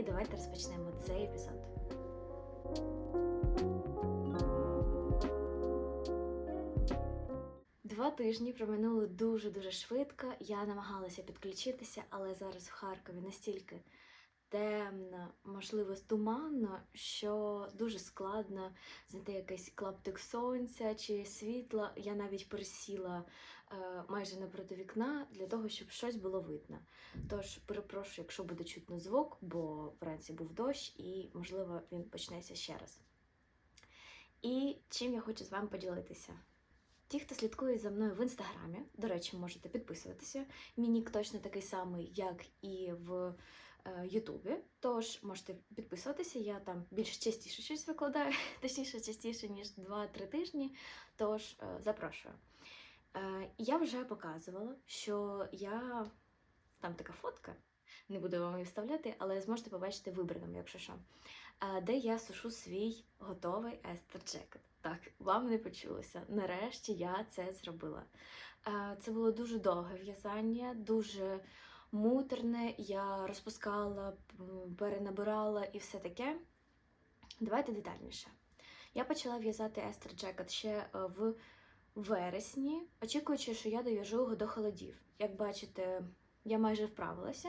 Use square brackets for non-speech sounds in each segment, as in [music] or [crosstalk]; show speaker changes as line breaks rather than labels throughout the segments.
І давайте розпочнемо цей епізод. Два тижні проминули дуже-дуже швидко. Я намагалася підключитися, але зараз в Харкові настільки темно, можливо, туманно, що дуже складно знайти якийсь клаптик сонця чи світла. Я навіть пересіла е, майже напроти вікна для того, щоб щось було видно. Тож перепрошую, якщо буде чутно звук, бо вранці був дощ і, можливо, він почнеться ще раз. І чим я хочу з вами поділитися? Ті, хто слідкує за мною в інстаграмі, до речі, можете підписуватися. Мій нік точно такий самий, як і в Ютубі. Тож можете підписуватися. Я там більш частіше щось викладаю, [laughs] точніше, частіше, ніж 2-3 тижні. Тож е, запрошую. Е, Я вже показувала, що я там така фотка. Не буду вам її вставляти, але зможете побачити вибраним, якщо що. Е, Де я сушу свій готовий естер джекет. Так, вам не почулося. Нарешті я це зробила. Е, Це було дуже довге в'язання, дуже муторне. Я розпускала, перенабирала і все таке. Давайте детальніше. Я почала в'язати естер джекет ще е, в вересні, очікуючи, що я дов'яжу його до холодів. Як бачите, я майже вправилася,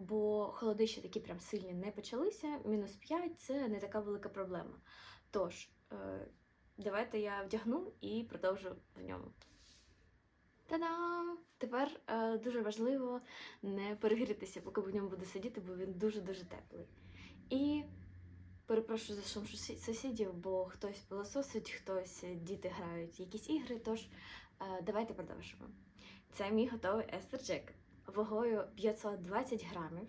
бо холоди ще такі прям сильні не почалися. Мінус 5 це не така велика проблема. Тож, е, давайте я вдягну і продовжу в ньому. Та-дам! Тепер е, дуже важливо не перегрітися, поки в ньому буду сидіти, бо він дуже-дуже теплий. І перепрошую за шум сусідів, бо хтось пилососить, хтось е, діти грають якісь ігри. Тож е, давайте продовжимо. Це мій готовий естер джекет вагою 520 грамів.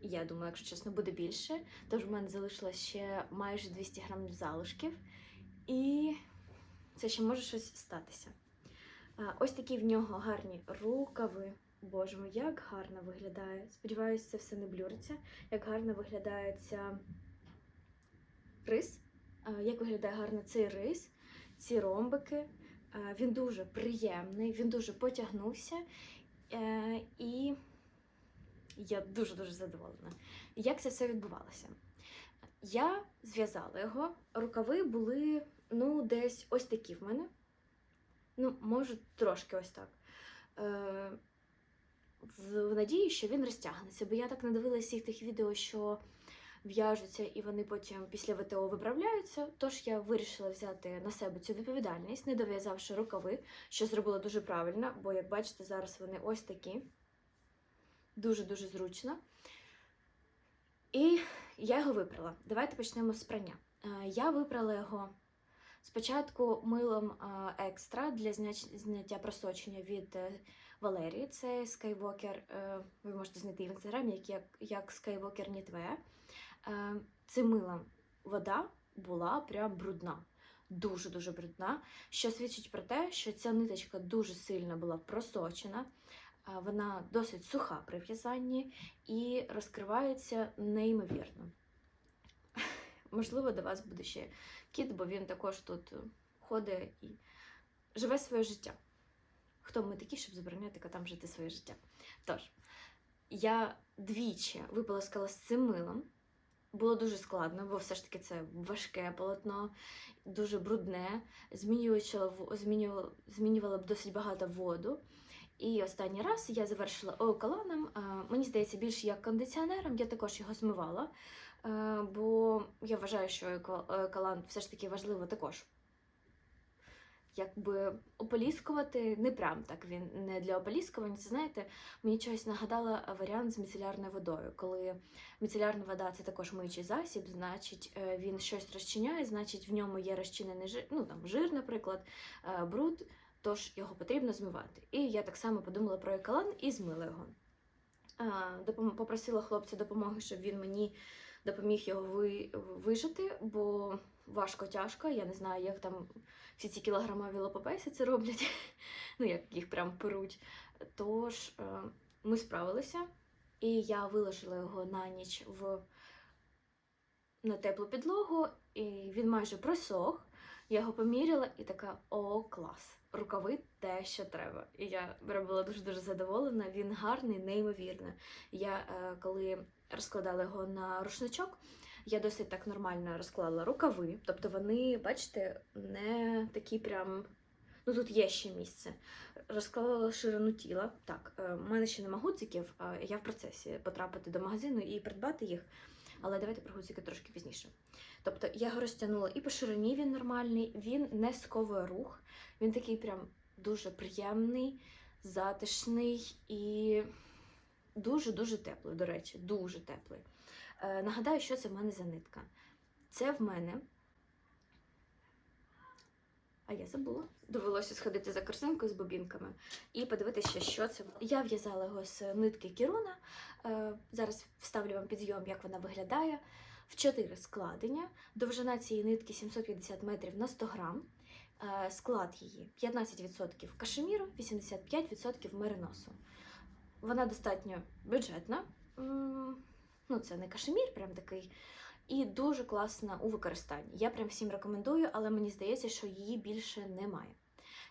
Я думаю, якщо чесно, буде більше. Тож в мене залишилось ще майже 200 грамів залишків. І це ще може щось статися. Ось такі в нього гарні рукави. Боже мій, як гарно виглядає. Сподіваюся, це все не блюриться. Як гарно виглядає ця рис. Як виглядає гарно цей рис, ці ромбики. Він дуже приємний, він дуже потягнувся. Е, І я дуже-дуже задоволена. Як це все відбувалося? Я зв'язала його, рукави були ну, десь ось такі в мене. Ну, може, трошки ось так. Е, в, надії, що він розтягнеться, бо я так надивилася всіх тих відео, що в'яжуться і вони потім після ВТО виправляються. Тож я вирішила взяти на себе цю відповідальність, не дов'язавши рукави, що зробила дуже правильно, бо, як бачите, зараз вони ось такі. Дуже-дуже зручно. І я його випрала. Давайте почнемо з прання. Е, Я випрала його спочатку милом е, екстра для зняття просочення від е, Валерії. Це Skywalker. е, Ви можете знайти в інстаграмі, як, як, Skywalker Knitwear. Е, Цим милом вода була прям брудна. Дуже-дуже брудна, що свідчить про те, що ця ниточка дуже сильно була просочена, вона досить суха при в'язанні і розкривається неймовірно. Можливо, до вас буде ще кіт, бо він також тут е, ходить і живе своє життя. Хто ми такі, щоб забороняти котам жити своє життя? Тож, я двічі виполоскала з цим милом. Було дуже складно, бо все ж таки це важке полотно, дуже брудне, змінювала, змінювала, б досить багато воду. І останній раз я завершила ооколаном, мені здається, більше як кондиціонером, я також його змивала, бо я вважаю, що ооколан все ж таки важливо також. Якби ополіскувати, не прям так він не для ополіскування. Це знаєте, мені чогось нагадала варіант з міцелярною водою. Коли міцелярна вода це також миючий засіб, значить е, він щось розчиняє, значить в ньому є розчинений жир, ну там жир, наприклад, е, бруд, тож його потрібно змивати. І я так само подумала про екалан і змила його. Попросила хлопця допомоги, щоб він мені допоміг його ви- вижити, бо важко тяжко. Я не знаю, як там всі ці кілограмові лопопеси це роблять, [laughs] ну як їх прям перуть. Тож е, ми справилися, і я виложила його на ніч в на теплу підлогу, і він майже просох. Я його поміряла і така: о, клас! Рукави те, що треба. І я була дуже-дуже задоволена. Він гарний, неймовірно. Я е, коли розкладала його на рушничок, я досить так нормально розклала рукави. Тобто вони, бачите, не такі прям. Ну тут є ще місце. Розклала ширину тіла. Так, е, в мене ще нема гудзиків, я в процесі потрапити до магазину і придбати їх. Але давайте про гудзики трошки пізніше. Тобто я його розтягнула і по ширині він нормальний, він не сковує рух, він такий прям дуже приємний, затишний і дуже-дуже теплий, до речі, дуже теплий. Е, нагадаю, що це в мене за нитка. Це в мене. А я забула. Довелося сходити за корзинкою з бобінками і подивитися, що це. Я в'язала його з нитки Кіруна. Е, зараз вставлю вам підйом, як вона виглядає. В 4 складення. Довжина цієї нитки 750 метрів на 100 грам. Е, Склад її 15% кашеміру, 85% мериносу. Вона достатньо бюджетна. Ну, це не кашемір, прям такий. І дуже класна у використанні. Я прям всім рекомендую, але мені здається, що її більше немає.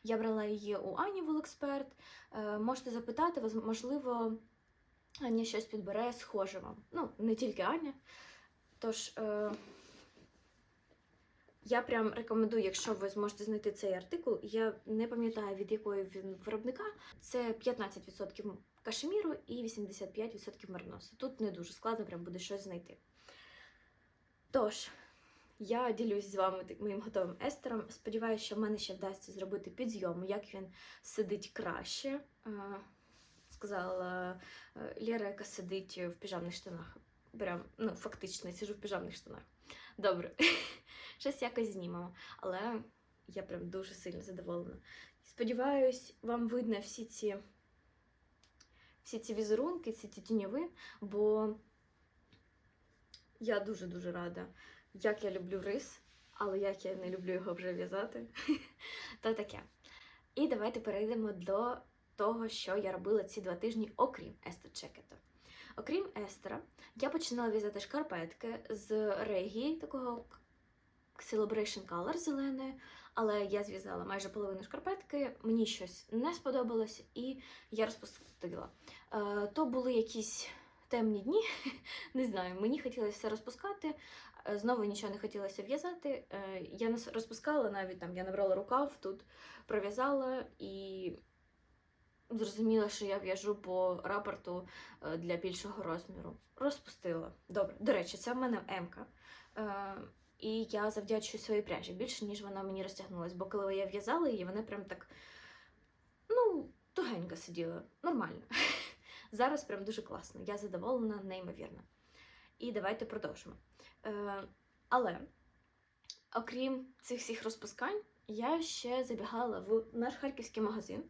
Я брала її у Ані Волексперт. Е, можете запитати, можливо, Аня щось підбере схоже вам. Ну, не тільки Аня. Тож, е, я прям рекомендую, якщо ви зможете знайти цей артикул, я не пам'ятаю від якої він виробника. Це 15% кашеміру і 85% мериносу. Тут не дуже складно, прям буде щось знайти. Тож, я ділюсь з вами моїм готовим естером. Сподіваюся, що в мене ще вдасться зробити підйом, як він сидить краще. Сказала е, Лєра, яка сидить в піжамних штанах. Прям, ну, фактично, сижу в піжамних штанах. Добре, [laughs] щось якось знімемо. Але я прям дуже сильно задоволена. Сподіваюсь, вам видно всі ці, всі ці візерунки, всі ці тіньови, бо я дуже-дуже рада, як я люблю рис, але як я не люблю його вже в'язати. [laughs] То таке. І давайте перейдемо до того, що я робила ці два тижні, окрім Естер Чекета. Окрім Естера, я починала в'язати шкарпетки з регії, такого Celebration Color зеленої, але я зв'язала майже половину шкарпетки, мені щось не сподобалось, і я розпустила. Е, То були якісь темні дні, [laughs] не знаю, мені хотілося все розпускати, е, знову нічого не хотілося в'язати. Е, Я розпускала навіть там, я набрала рукав, тут пров'язала і зрозуміла, що я в'яжу по рапорту е, для більшого розміру. Розпустила. Добре. До речі, це в мене М-ка. Е, І я завдячую своїй пряжі більше, ніж вона мені розтягнулась. Бо коли я в'язала її, вона прям так ну, тугенько сиділа. Нормально. [laughs] Зараз прям дуже класно. Я задоволена, неймовірно. І давайте продовжимо. Е, але, окрім цих всіх розпускань, я ще забігала в наш харківський магазин.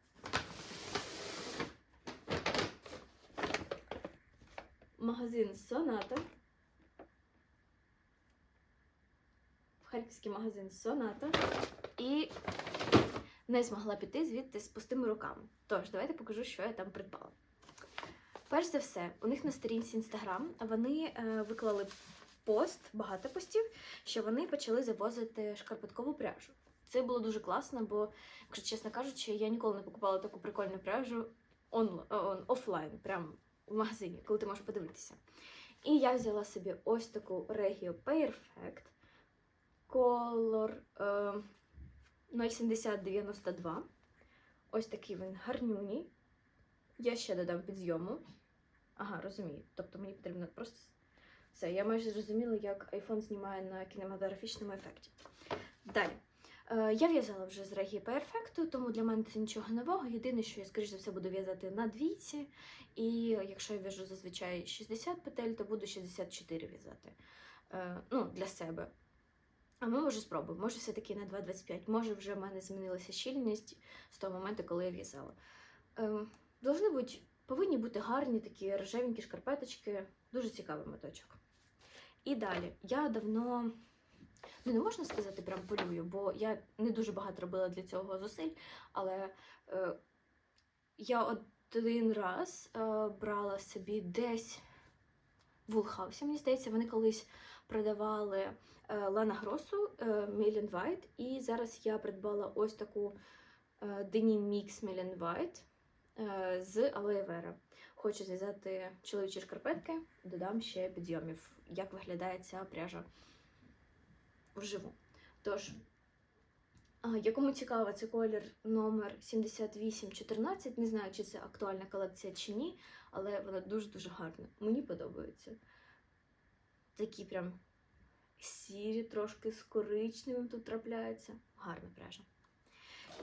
Магазин Соната. В харківський магазин Соната. І не змогла піти звідти з пустими руками. Тож, давайте покажу, що я там придбала. Перш за все, у них на сторінці Instagram вони е, виклали пост, багато постів, що вони почали завозити шкарпеткову пряжу. Це було дуже класно, бо, якщо чесно кажучи, я ніколи не покупала таку прикольну пряжу он, он, офлайн, прям в магазині, коли ти можеш подивитися. І я взяла собі ось таку Regio Perfect Color е, 07092. Ось такий він гарнюній. Я ще додам підйому. Ага, розумію. Тобто мені потрібно просто все. Я майже зрозуміла, як iPhone знімає на кінематографічному ефекті. Далі. Е, я в'язала вже з Регії Perfect, тому для мене це нічого нового. Єдине, що я, скоріш за все, буду в'язати на двійці. І якщо я в'яжу зазвичай 60 петель, то буду 64 в'язати. Е, ну, для себе. А ми може спробуємо. Може, все-таки на 2,25. Може, вже в мене змінилася щільність з того моменту, коли я в'язала. Ем, Должны бути, повинні бути гарні такі рожевенькі шкарпеточки. Дуже цікавий моточок. І далі. Я давно, ну не можна сказати, прям полюю, бо я не дуже багато робила для цього зусиль, але е, я один раз е, брала собі десь в Вулхаусі, мені здається, вони колись продавали е, Лана Гросу Million White, і зараз я придбала ось таку е, Denim Mix Million White е, з Vera. Хочу зв'язати чоловічі шкарпетки, додам ще підйомів, як виглядає ця пряжа вживу. Тож, якому цікаво, це колір номер 7814. Не знаю, чи це актуальна колекція чи ні, але вона дуже-дуже гарна. Мені подобається. Такі прям сірі, трошки з коричневим тут трапляються. Гарна пряжа.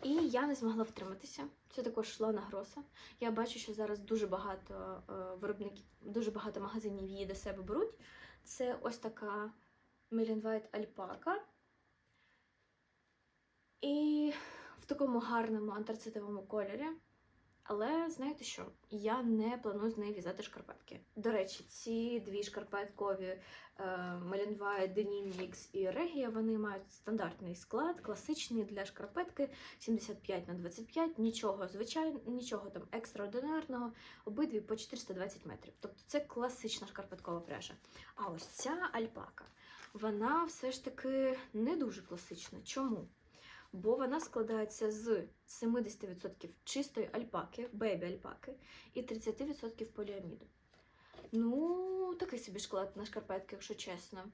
І я не змогла втриматися. Це також Лана Гроса. Я бачу, що зараз дуже багато е, виробників, дуже багато магазинів її до себе беруть. Це ось така White альпака. І в такому гарному антрацитовому кольорі. Але знаєте що? Я не планую з неї в'язати шкарпетки. До речі, ці дві шкарпеткові е, White, Denim Mix і Regia, вони мають стандартний склад, класичний для шкарпетки 75 на 25, нічого звичайно, нічого там екстраординарного, обидві по 420 метрів. Тобто це класична шкарпеткова пряжа. А ось ця альпака, вона все ж таки не дуже класична. Чому? бо вона складається з 70% чистої альпаки, бейбі альпаки, і 30% поліаміду. Ну, такий собі склад на шкарпетки, якщо чесно.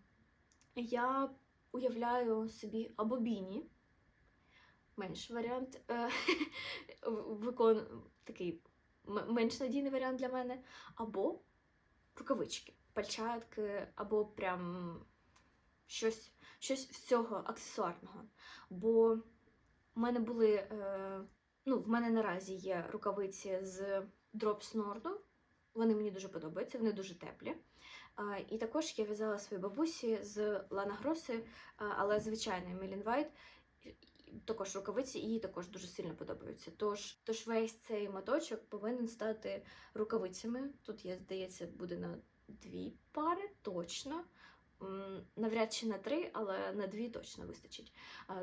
Я уявляю собі або біні, менш варіант, е, [laughs] викон... такий менш надійний варіант для мене, або рукавички, пальчатки, або прям щось, щось з цього аксесуарного. Бо в мене були, е, ну, в мене наразі є рукавиці з Nord. Вони мені дуже подобаються, вони дуже теплі. І також я в'язала своїй бабусі з Лана Гроси, але звичайний Million White. Також рукавиці їй також дуже сильно подобаються. Тож, тож весь цей моточок повинен стати рукавицями. Тут, я здається, буде на дві пари точно. Навряд чи на три, але на дві точно вистачить.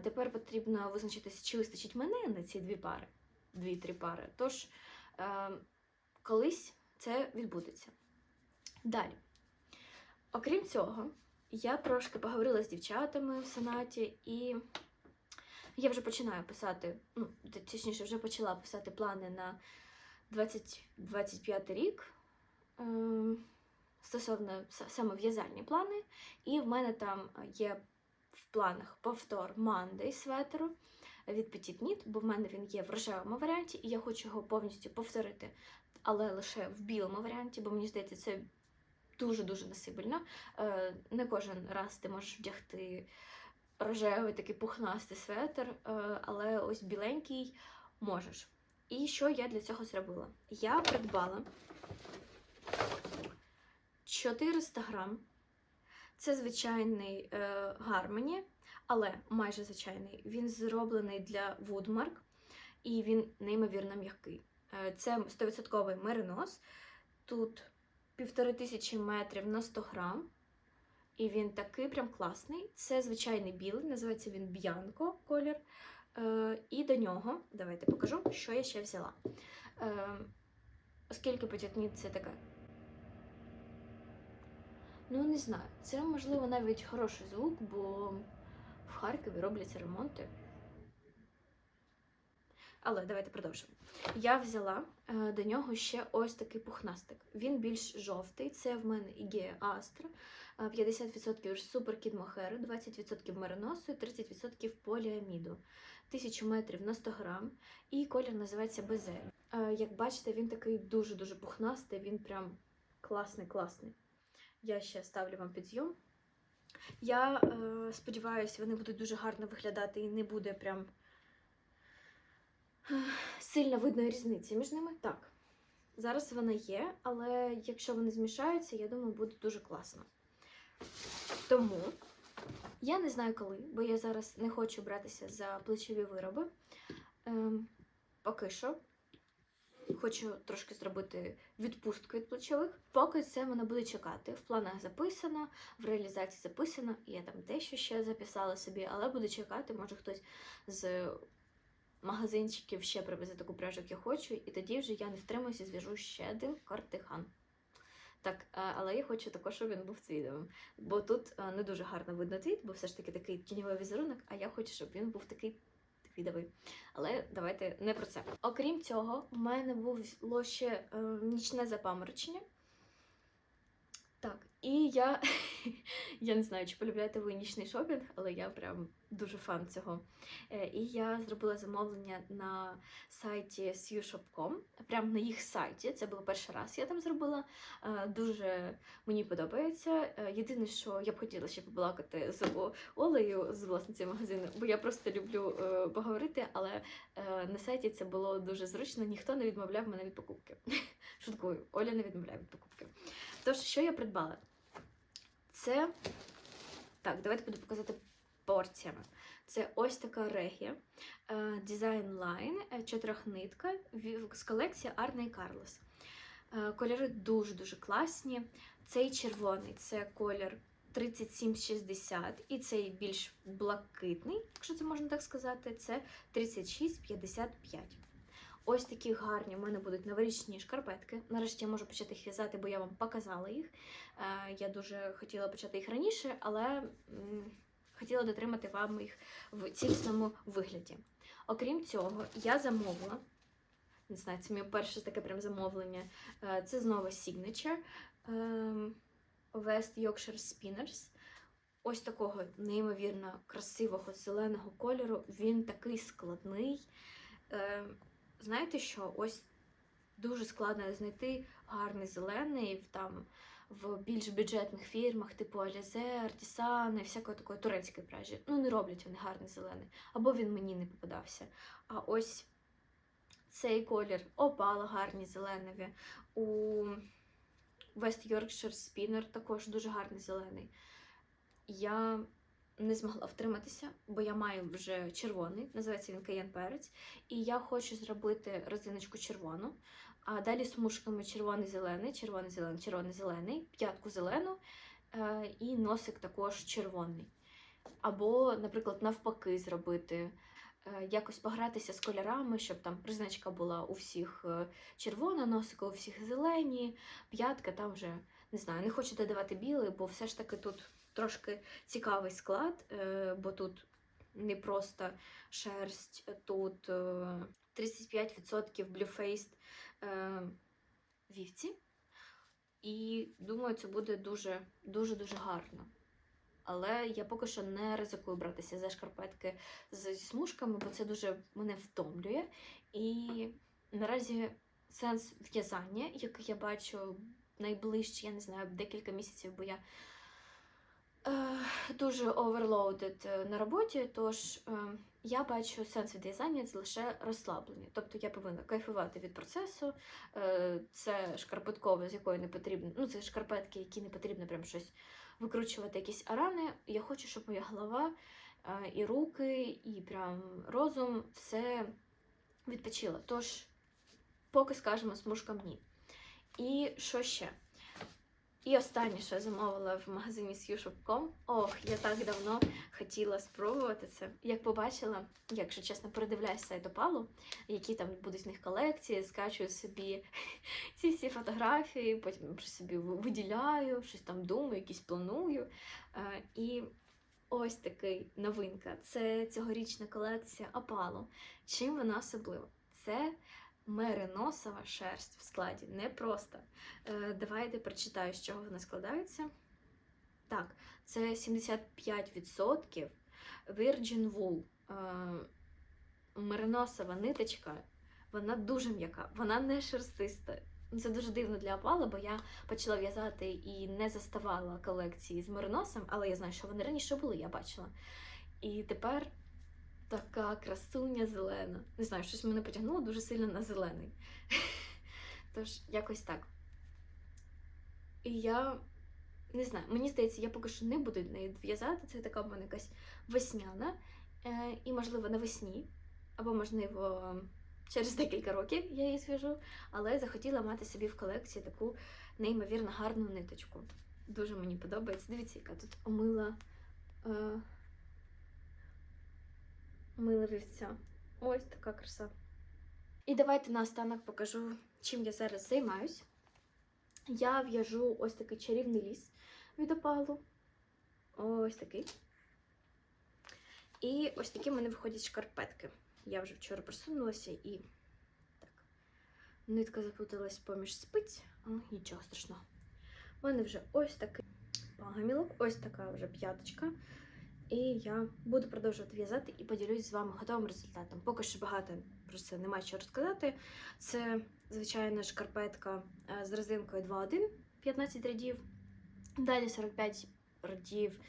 Тепер потрібно визначитися, чи вистачить мене на ці дві пари, дві-три пари. Тож е, колись це відбудеться. Далі. Окрім цього, я трошки поговорила з дівчатами в сенаті, і я вже починаю писати, ну, точніше, вже почала писати плани на 2025 рік. Стосовно саме в'язальні плани, і в мене там є в планах повтор Monday светру від Petit Knit, бо в мене він є в рожевому варіанті, і я хочу його повністю повторити, але лише в білому варіанті, бо мені здається, це дуже-дуже насибельно. Е, Не кожен раз ти можеш вдягти рожевий такий пухнастий светр, е, але ось біленький можеш. І що я для цього зробила? Я придбала 400 грам. Це звичайний е, гармоні, але майже звичайний. Він зроблений для Woodmark і він неймовірно м'який. Е, це 100% меринос. Тут півтори тисячі метрів на 100 грам. І він такий прям класний. Це звичайний білий, називається він Б'янко колір. Е, і до нього, давайте покажу, що я ще взяла. Е, оскільки потятніт це така Ну, не знаю. Це можливо навіть хороший звук, бо в Харкові робляться ремонти. Але давайте продовжимо. Я взяла е, до нього ще ось такий пухнастик. Він більш жовтий. Це в мене Ігея Астра. Е, 50% супер кід мохеру, 20% мериносу і 30% поліаміду. 1000 метрів на 100 грам. І колір називається Безель. Е, як бачите, він такий дуже-дуже пухнастий, він прям класний, класний. Я ще ставлю вам підйом. Я е, сподіваюся, вони будуть дуже гарно виглядати і не буде прям е, сильно видної різниці між ними. Так, зараз вона є, але якщо вони змішаються, я думаю, буде дуже класно. Тому я не знаю коли, бо я зараз не хочу братися за плечові вироби. Ем, поки що. Хочу трошки зробити відпустку від плечових. Поки це мене буде чекати. В планах записано, в реалізації записано, я там дещо ще записала собі, але буду чекати, може хтось з магазинчиків ще привезе таку пряжу, як я хочу, і тоді вже я не втримуюся, зв'яжу ще один картихан. Так, але я хочу також, щоб він був твідовим. Бо тут не дуже гарно видно твіт, бо все ж таки такий тіньовий візерунок, а я хочу, щоб він був такий твідовий. Але давайте не про це. Окрім цього, в мене було ще е, нічне запаморочення. Так, і я, [laughs] я не знаю, чи полюбляєте ви нічний шопінг, але я прям дуже фан цього. Е, І я зробила замовлення на сайті SUShop.com, прямо на їх сайті. Це було перший раз. Я там зробила. Е, Дуже мені подобається. Е, Єдине, що я б хотіла ще побалакати з Олею, з власницею магазину, бо я просто люблю поговорити, але на сайті це було дуже зручно. Ніхто не відмовляв мене від покупки. [laughs] Шуткую, Оля не відмовляє від покупки. Тож, що я придбала? Це. Так, давайте буду показати порціями. Це ось така регія е, Design Line, е, чотирьохнитка з колекції Арне і Карлос. Е, Кольори дуже-дуже класні. Цей червоний це колір 3760, і цей більш блакитний, якщо це можна так сказати, це 3655. Ось такі гарні в мене будуть новорічні шкарпетки. Нарешті я можу почати їх в'язати, бо я вам показала їх. Е, Я дуже хотіла почати їх раніше, але хотіла дотримати вам їх в цілісному вигляді. Окрім цього, я замовила. Не знаю, це моє перше таке прям замовлення. Е, Це знову Signature ем, West Yorkshire Spinners. Ось такого неймовірно красивого зеленого кольору. Він такий складний. Знаєте що? Ось дуже складно знайти гарний зелений там в більш бюджетних фірмах, типу Artisan і всякої такої турецької пряжі. Ну, не роблять вони гарний зелений. Або він мені не попадався. А ось цей колір опала гарні зеленеві. У West Yorkshire Spinner також дуже гарний зелений. Я не змогла втриматися, бо я маю вже червоний, називається він Каєн Перець. І я хочу зробити резиночку червону, а далі смужками червоний-зелений, червоний-зелений, червоний-зелений, п'ятку зелену е, і носик також червоний. Або, наприклад, навпаки, зробити. е, Якось погратися з кольорами, щоб там призначка була у всіх е, червона, носика у всіх зелені, п'ятка там вже не знаю, не хочу додавати білий, бо все ж таки тут трошки цікавий склад, е, бо тут не просто шерсть, тут е, 35% Blue-Faced е, вівці. І думаю, це буде дуже дуже дуже гарно. Але я поки що не ризикую братися за шкарпетки зі смужками, бо це дуже мене втомлює. І наразі сенс в'язання, який я бачу найближче, я не знаю, декілька місяців, бо я е, дуже оверлоудед е, на роботі. Тож е, я бачу сенс від це лише розслаблення. Тобто я повинна кайфувати від процесу. Е, це шкарпеткова, з якої не потрібно. Ну, це шкарпетки, які не потрібно прям щось викручувати, якісь арани. Я хочу, щоб моя голова е, і руки, і прям розум все відпочило. Тож, поки скажемо смужкам ні. І що ще? І останнє, що я замовила в магазині SUShop.com. Ох, я так давно хотіла спробувати це. Як побачила, якщо чесно, передивляюсь сайт Опалу, які там будуть в них колекції, скачую собі [laughs] ці всі фотографії, потім щось собі виділяю, щось там думаю, якісь планую. Е, І ось такий новинка. Це цьогорічна колекція Опалу. Чим вона особлива? Це мериносова шерсть в складі. Не просто. Е, Давайте прочитаю, з чого вона складається. Так, це 75% Virgin Wool. Е, Мериносова ниточка, вона дуже м'яка, вона не шерстиста. Ну, Це дуже дивно для опала, бо я почала в'язати і не заставала колекції з мериносом, але я знаю, що вони раніше були, я бачила. І тепер така красуня зелена. Не знаю, щось мене потягнуло дуже сильно на зелений. [laughs] Тож, якось так. І я не знаю, мені здається, я поки що не буду нею в'язати. Це така в мене якась весняна. Е, і, можливо, навесні, або, можливо, через декілька років я її зв'яжу, але захотіла мати собі в колекції таку неймовірно гарну ниточку. Дуже мені подобається. Дивіться, яка тут омила. Е, Мила вівця. Ось така краса. І давайте наостанок покажу, чим я зараз займаюсь. я в'яжу ось такий чарівний ліс від опалу. Ось такий. І ось такі в мене виходять шкарпетки. Я вже вчора просунулася і так. Нитка запуталась поміж спиць, але нічого страшного. У мене вже ось такий пагамілок, ось така вже п'яточка. І я буду продовжувати в'язати і поділюсь з вами готовим результатом. Поки що багато про це немає що розказати. Це звичайна шкарпетка е, з резинкою 2.1, 15 рядів. Далі 45 рядів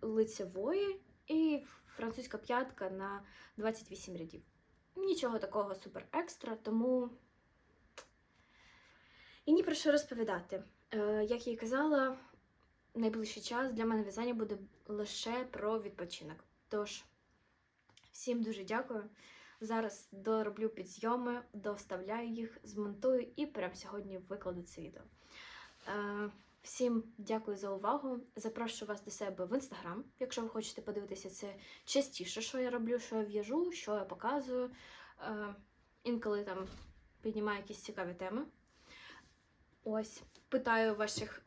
лицевої і французька п'ятка на 28 рядів. Нічого такого супер екстра, тому і ні про що розповідати. Е, Як я і казала, найближчий час для мене в'язання буде лише про відпочинок. Тож, всім дуже дякую. Зараз дороблю підзйоми, доставляю їх, змонтую і прямо сьогодні викладу це відео. Е, Всім дякую за увагу. Запрошую вас до себе в інстаграм, якщо ви хочете подивитися це частіше, що я роблю, що я в'яжу, що я показую. Е, Інколи там піднімаю якісь цікаві теми. Ось, питаю ваших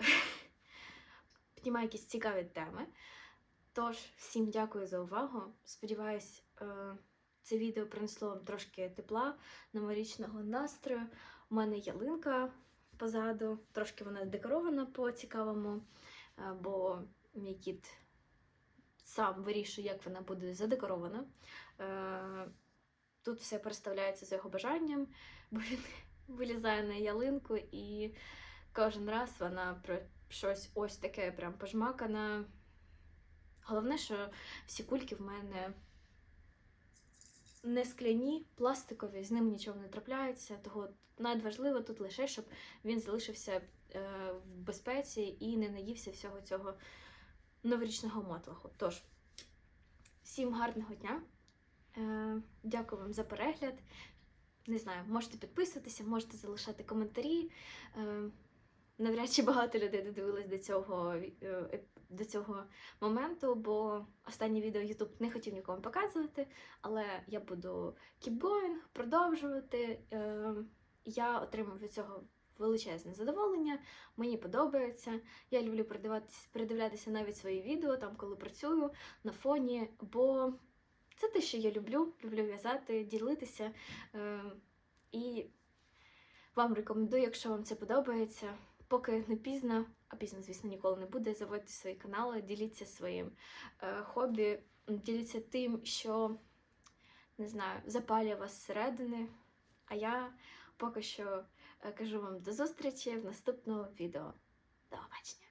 піднімаю якісь цікаві теми. Тож, всім дякую за увагу. Сподіваюсь, е, це відео принесло вам трошки тепла, новорічного настрою. У мене ялинка позаду, трошки вона декорована по-цікавому, е, бо мій кіт сам вирішує, як вона буде задекорована. Е, Тут все переставляється за його бажанням, бо він [laughs] вилізає на ялинку і кожен раз вона щось ось таке прям пожмакана. Головне, що всі кульки в мене не скляні, пластикові, з ним нічого не трапляється. Того надважливо тут лише, щоб він залишився е, в безпеці і не наївся всього цього новорічного мотлаху. Тож, всім гарного дня. Е, дякую вам за перегляд. Не знаю, можете підписуватися, можете залишати коментарі. Навряд чи багато людей додивились до цього, е, до цього моменту, бо останнє відео YouTube не хотів нікому показувати, але я буду keep продовжувати. Е, Я отримав від цього величезне задоволення, мені подобається. Я люблю передивлятися навіть свої відео, там, коли працюю на фоні, бо це те, що я люблю. Люблю в'язати, ділитися. Е, І вам рекомендую, якщо вам це подобається. Поки не пізно, а пізно, звісно, ніколи не буде. Заводьте свої канали, діліться своїм е, хобі, діліться тим, що не знаю, запалює вас зсередини. А я поки що е, кажу вам до зустрічі в наступному відео. До побачення!